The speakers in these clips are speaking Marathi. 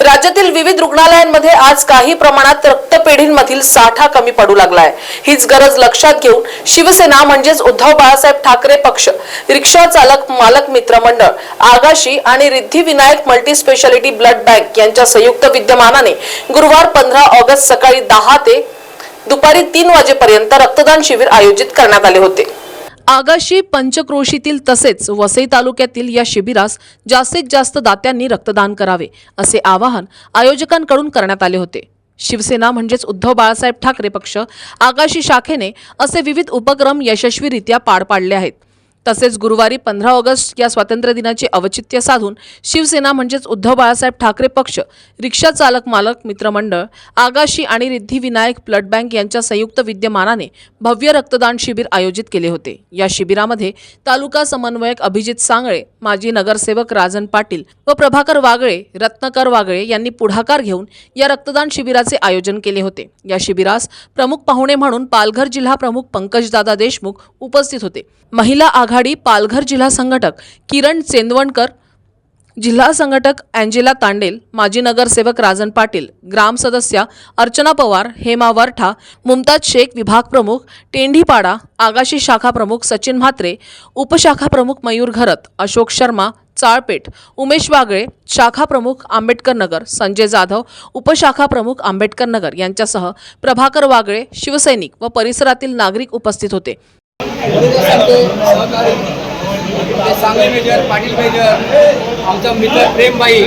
राज्यातील विविध रुग्णालयांमध्ये आज काही प्रमाणात रक्तपेढींमधील साठा कमी पडू लागलाय. हीच गरज लक्षात घेऊन शिवसेना म्हणजेच उद्धव बाळासाहेब ठाकरे पक्ष रिक्षा चालक मालक मित्रमंडळ आगाशी आणि Riddhi Vinayak multi speciality blood bank यांच्या संयुक्त विद्यमानाने गुरुवार पंधरा ऑगस्ट सकाळी दहा ते दुपारी तीन वाजेपर्यंत रक्तदान शिबिर आयोजित करण्यात आले होते. आगाशी पंचक्रोशीतील तसेच वसई तालुक्यातील या शिबिरास जास्तीत जास्त दात्यांनी रक्तदान करावे असे आवाहन आयोजकांकडून करण्यात आले होते. शिवसेना म्हणजेच उद्धव बाळासाहेब ठाकरे पक्ष आगाशी शाखेने असे विविध उपक्रम यशस्वीरित्या पार पाडले आहेत. तसेच गुरुवारी पंधरा ऑगस्ट या स्वातंत्र्य दिनाचे औचित्य साधून शिवसेना म्हणजेच उद्धव बाळासाहेब ठाकरे पक्ष रिक्षा चालक मालक मित्रमंडळ आगाशी आणि रिद्धिविनायक ब्लड बँक यांच्या संयुक्त विद्यमानाने भव्य रक्तदान शिबिर आयोजित केले होते. या शिबिरामध्ये तालुका समन्वयक अभिजित सांगळे माजी नगरसेवक राजन पाटील व प्रभाकर वागळे रत्नकर वागळे यांनी पुढाकार घेऊन या रक्तदान शिबिराचे आयोजन केले होते. या शिबिरास प्रमुख पाहुणे म्हणून पालघर जिल्हा प्रमुख पंकजदादा देशमुख उपस्थित होते. महिला आघाडी पालघर जिल्हा संघटक किरण चेंदवणकर जिल्हा संघटक अँजेला तांडेल माजी नगरसेवक राजन पाटील ग्राम सदस्या अर्चना पवार हेमा वरठा मुमताज शेख विभाग प्रमुख टेंढीपाडा आगाशी शाखा प्रमुख सचिन म्हात्रे उपशाखा प्रमुख मयूर घरत अशोक शर्मा चाळपेठ उमेश वागळे शाखा प्रमुख आंबेडकर नगर संजय जाधव उपशाखा प्रमुख आंबेडकर नगर यांच्यासह प्रभाकर वागळे शिवसैनिक व परिसरातील नागरिक उपस्थित होते. सारखे सहकारी ते सांगली मेजर पाटील मेजर आमचा मित्र प्रेमबाई.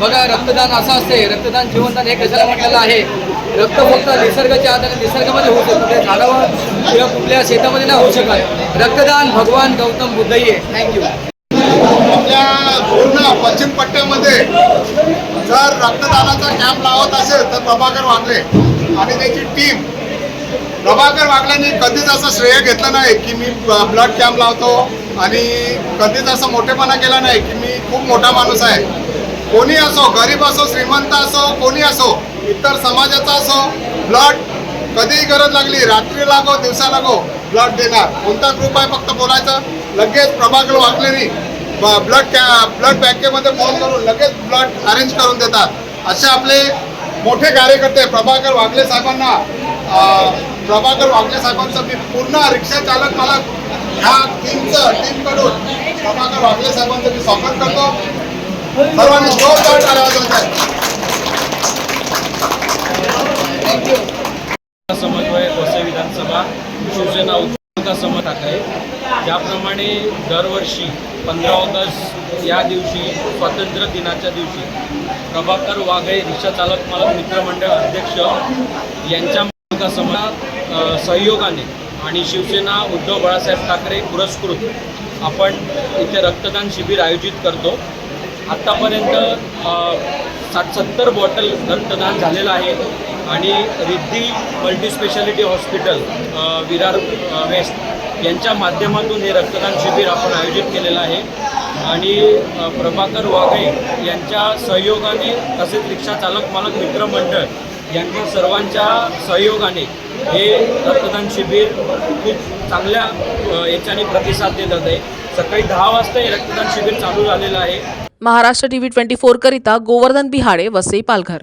बघा रक्तदान असं असते रक्तदान जीवनदान हे कशाला म्हटलेलं आहे. रक्त फक्त निसर्गाच्या आधारे निसर्गामध्ये होऊ शकतो. ते झाडावर किंवा कुठल्या शेतामध्ये नाही होऊ शकत. रक्तदान भगवान गौतम बुद्धही आहे. थँक्यू आपल्या पूर्ण पश्चिम पट्ट्यामध्ये जर रक्तदानाचा कॅम्प लावत असेल तर प्रभाकर वागले आणि त्याची टीम प्रभाकर वागल्याने कधीच असं श्रेय घेतलं नाही की मी ब्लड कॅम्प लावतो आणि कधीच असं मोठेपणा केला नाही की मी खूप मोठा माणूस आहे. कोणी असो गरीब असो श्रीमंत असो कोणी असो इतर समाजाचा असो ब्लड कधीही गरज लागली रात्री लागो दिवसा लागो ब्लड देणार. कोणता ग्रुप आहे फक्त बोलायचं? लगेच प्रभाकर वागलेनी ब्लड कॅ ब्लड बँकेमध्ये फोन करून लगेच ब्लड अरेंज करून देतात. असे आपले मोठे कार्यकर्ते प्रभाकर वागले साहेबांना प्रभाकर वागले साहेबांचं मी पूर्ण रिक्षा चालक मला ह्या टीमचं टीमकडून प्रभाकर वागले साहेबांचं मी स्वागत करतो. सर्वांनी जोरदार टाळ्या वाजवत समन्वय वसई विधानसभा शिवसेना उपका सम आहे. ज्याप्रमाणे दरवर्षी पंधरा ऑगस्ट या दिवशी स्वातंत्र्य दिनाच्या दिवशी प्रभाकर वाघळे रिक्षा चालक मालक मित्रमंडळ अध्यक्ष यांच्या उपका सहयोगाने आणि शिवसेना उद्धव बाळासाहेब ठाकरे पुरस्कृत आपण इथे रक्तदान शिबिर आयोजित करतो. आत्तापर्यंत सात साठ सत्तर बॉटल रक्तदान झालेलं आहे आणि Riddhi multi speciality hospital Virar west यांच्या माध्यमातून हे रक्तदान शिबिर आपण आयोजित केलेलं आहे. आणि प्रभाकर वाघे यांच्या सहयोगाने तसेच रिक्षा चालक मालक मित्रमंडळ यांच्या सर्वांच्या सहयोगाने हे रक्तदान शिबिर खूप चांगल्या याच्याने प्रतिसाद देत आहे. सकाळी दहा वाजता हे रक्तदान शिबिर चालू झालेलं आहे. महाराष्ट्र टीव्ही ट्वेंटी फोर करिता गोवर्धन बिहाडे वसई पालघर.